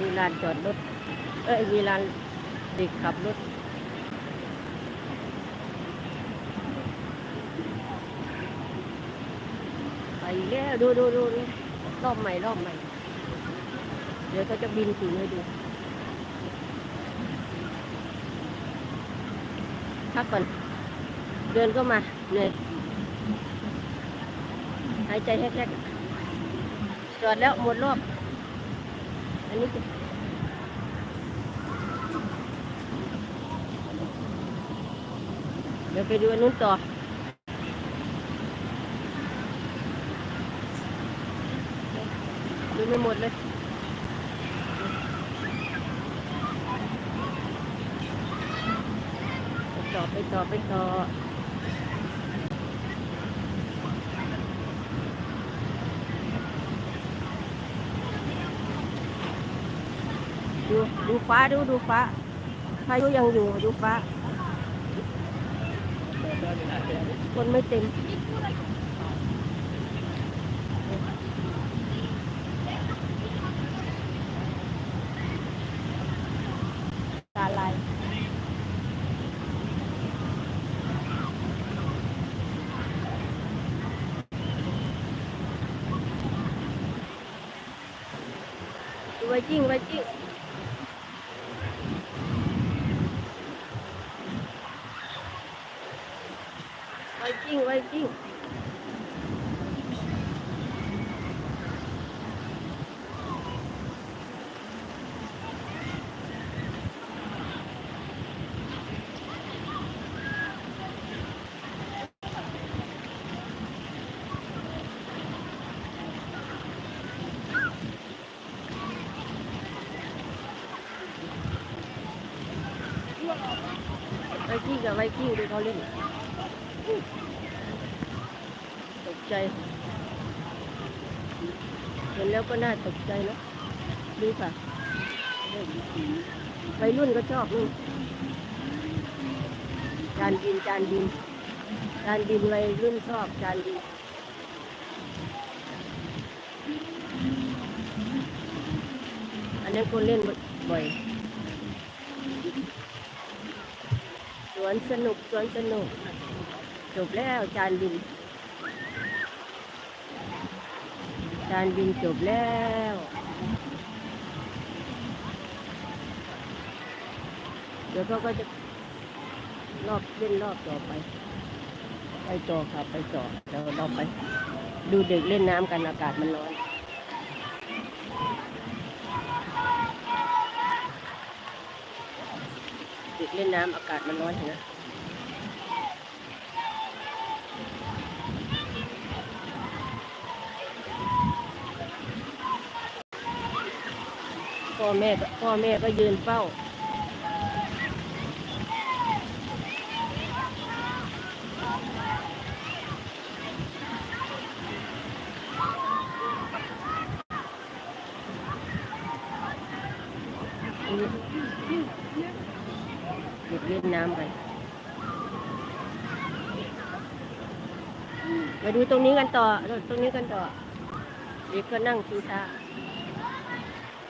มีลานจอดรถ เอ้ย มีลานเด็กขับรถไปแล้วดูดูดูรอบใหม่รอบใหม่ เดี๋ยวก็จะบินสูงให้ดูพักก่อน เดินก็มาเหนื่อยหายใจแฮกๆจอดแล้วหมดรอบ อันนี้คือเดี๋ยวไปดูอันนู้นต่อดูไม่หมดเลยไปต่อไปต่อไปต่อ ดูดูฟ้าดูดูฟ้าพายุยังอยู่ดูฟ้า คนไม่เต็มตาลายไวจิ้งไวจิ้ง ไวจิ้งไวจิ้ ตกใจ เห็นแล้วก็น่าตกใจเนะดูค่ะวัยรุ่นก็ชอบนี่จานดินจานดินจานดินวัยรุ่นชอบจานดินอันนั้นคนเล่นบ่อยสวนสนุกสวนสนุก จบแล้วจานบิน จานบินจบแล้วเดี๋ยวเขาก็จะรอบเล่นรอบต่อไป ไปต่อครับไปต่อเดี๋ยวเราไป ดูเด็กเล่นน้ำกันอากาศมันร้อนเด็กเล่นน้ำอากาศมันร้อนเห็นไหม พ่อแม่ก็พ่อแม่ก็ยืนเฝ้าเด็กเล่นน้ำกัน มาดูตรงนี้กันต่อ ตรงนี้กันต่อ เด็กก็นั่งชิงช้งช้าจังหวันเลยชิงช้า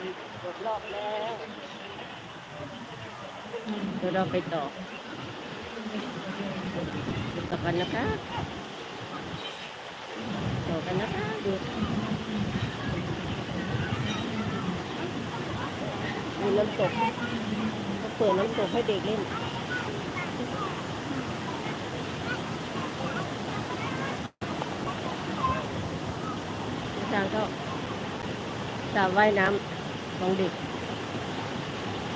หยุดรอบแล้วเดี๋ยวเราไปต่อต่อกันนะคะต่อกันนะคะดูมีน้ำตกเขาเปิดน้ำตกให้เด็กเล่นทางก็สระว่ายน้ำ ของเด็ก